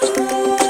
Música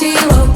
zero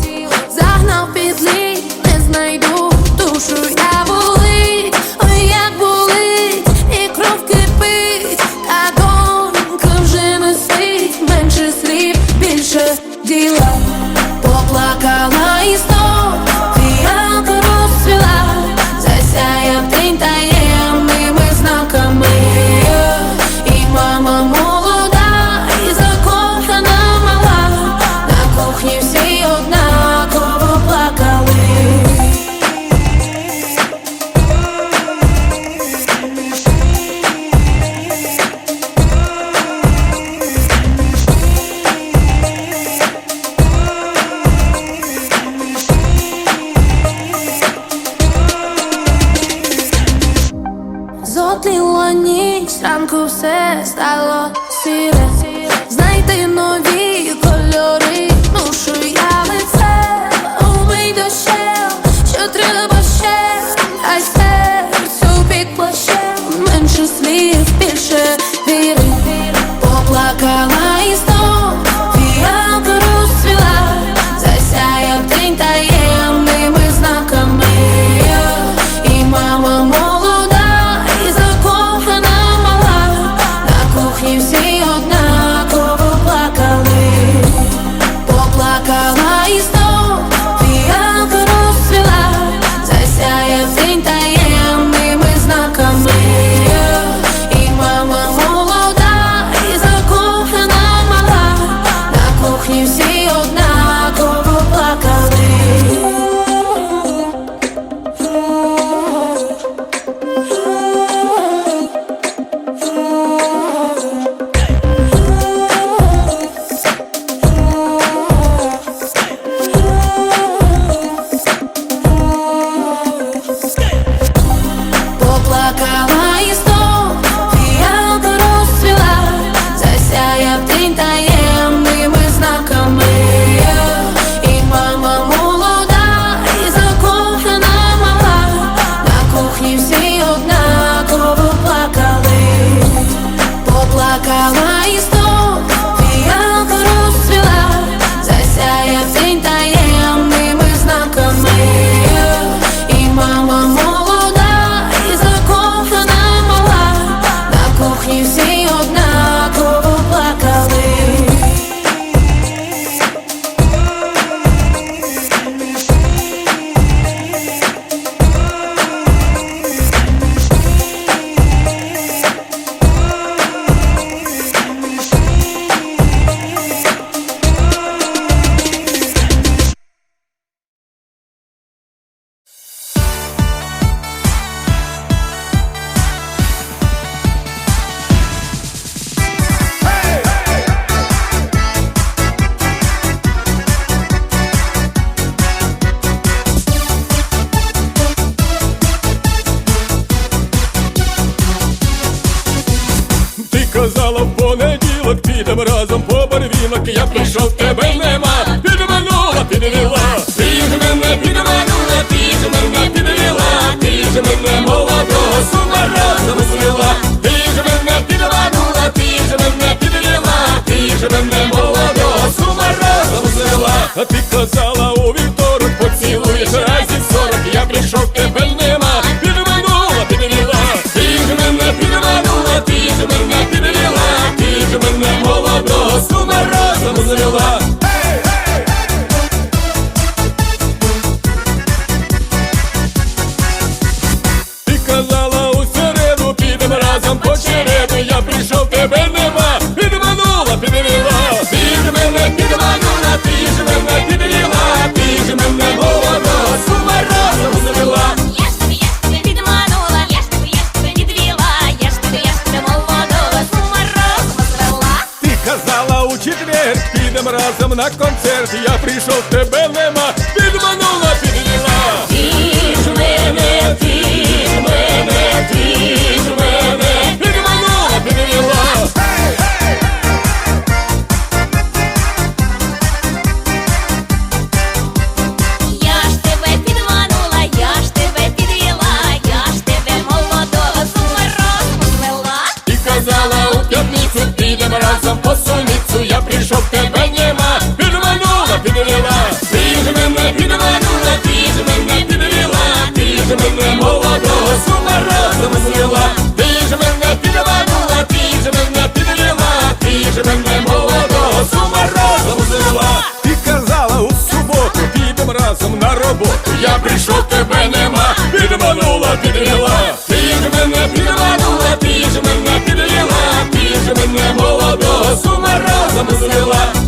підвела, ти ж мене підманула, ти ж мене підвела, ти ж мене молодого сумара замислила, ти ж мене підманула, ти ж мене підвела, ти ж мене молодого сумара замислила, а ти казала у вівторок, поцілуєш разів сорок, я прийшов тебе нема, підманула, підвела, ти ж мене підманула, ти ж мене підвела, ти ж мене молодого сумара замислила. на концерт, я прийшов, тебе нема, підманула, підвела. Від мене, від мене, від мене, підманула, підвела. Я ж тебе підманула, я ж тебе підвела, я казала у п'ятницю підемо разом по соні. підвела, ти ж мене підванула, ти ж мене підвела, ти ж мене молодого сума разом злила.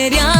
querían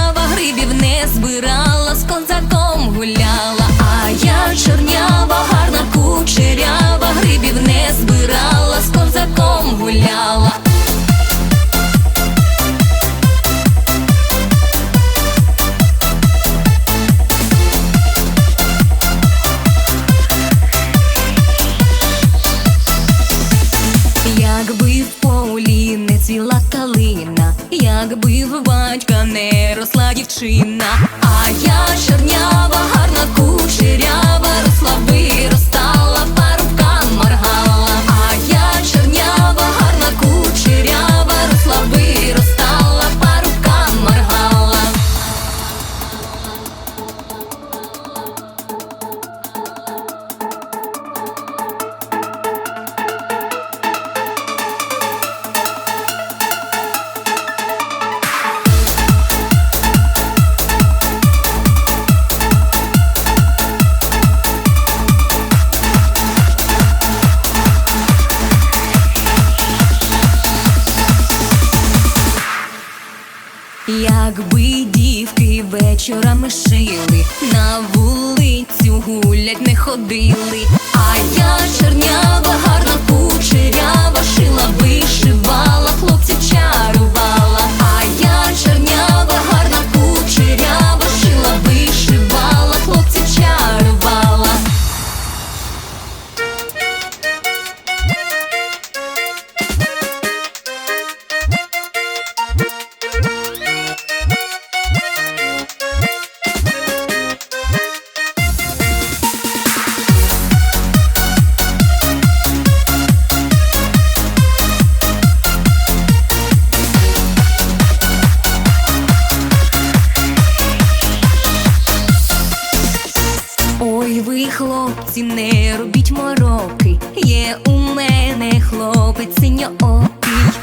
хлопці, не робіть мороки. Є у мене хлопець синьоокий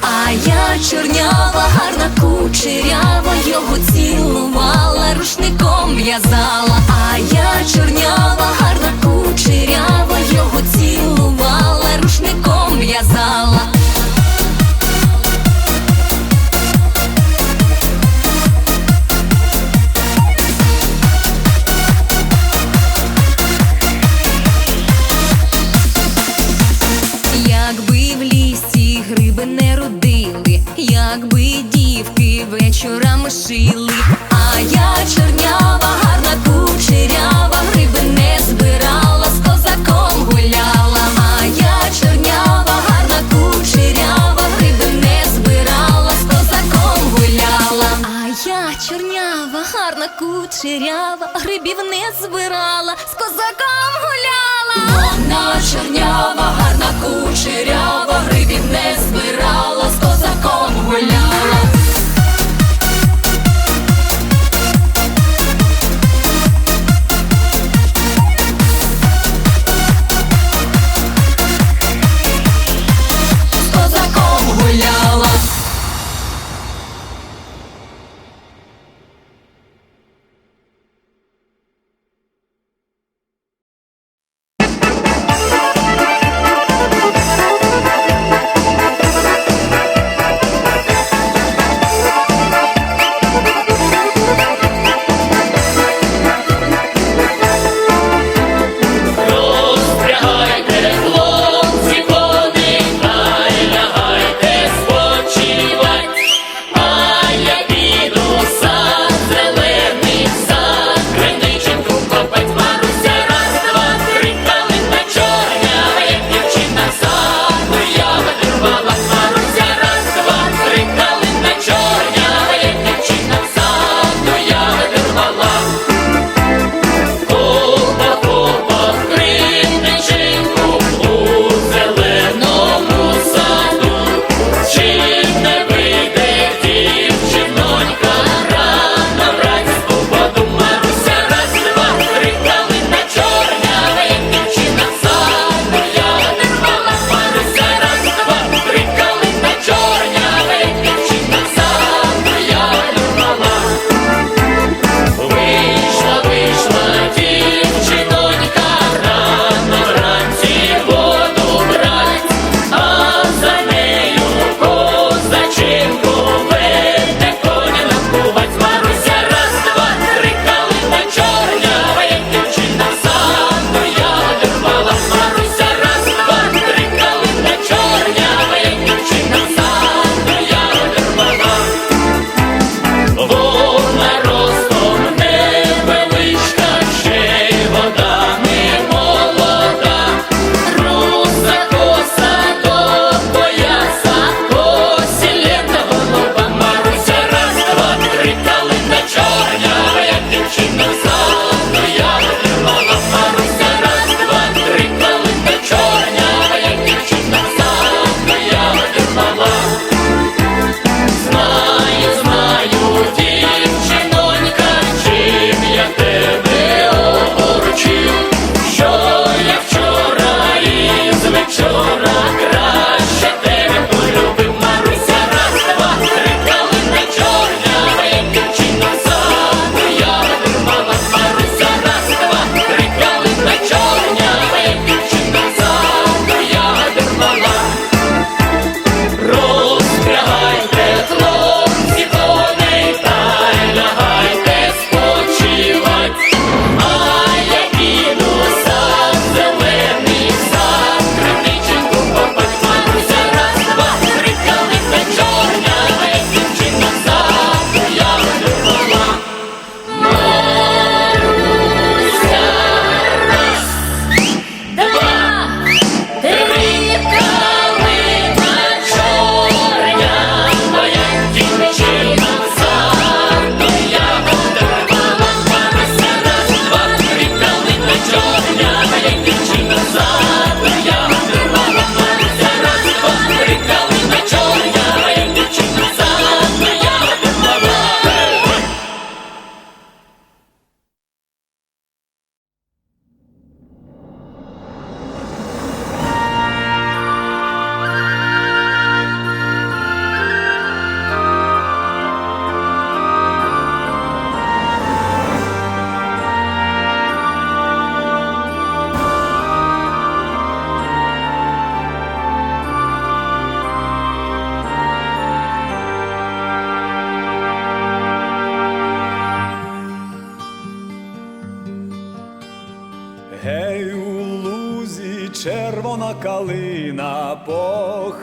а я чорнява, гарна кучерява, його цілувала, рушником в'язала, а я чорнява, гарна кучерява, його цілувала, рушником в'язала. вечорами шили, а я чернява.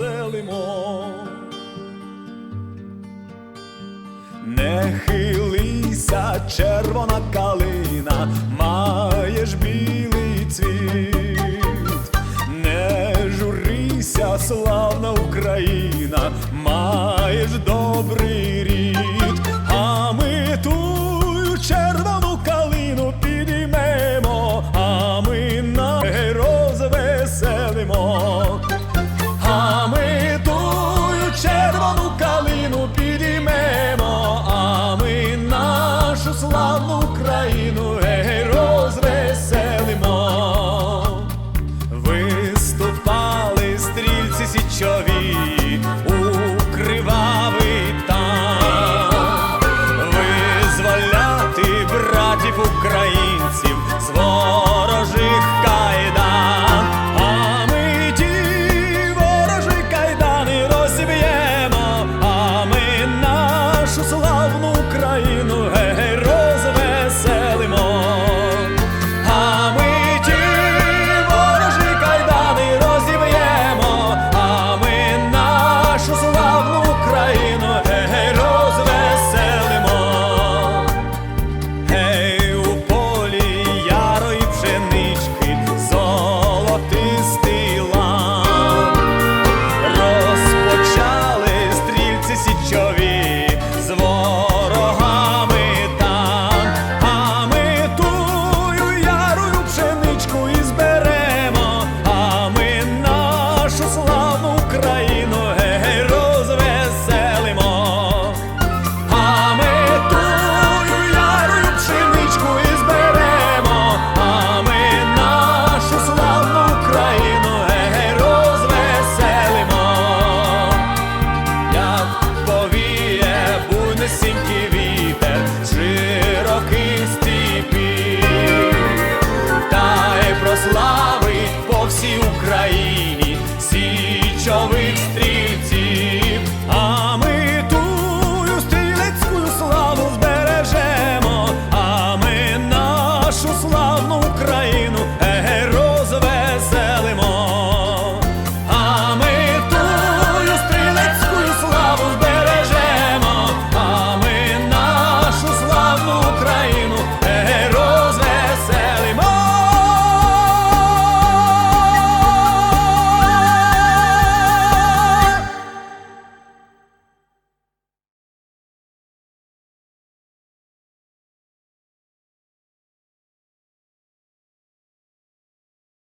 веселимо, не хилися червона калина. Що ви стрі...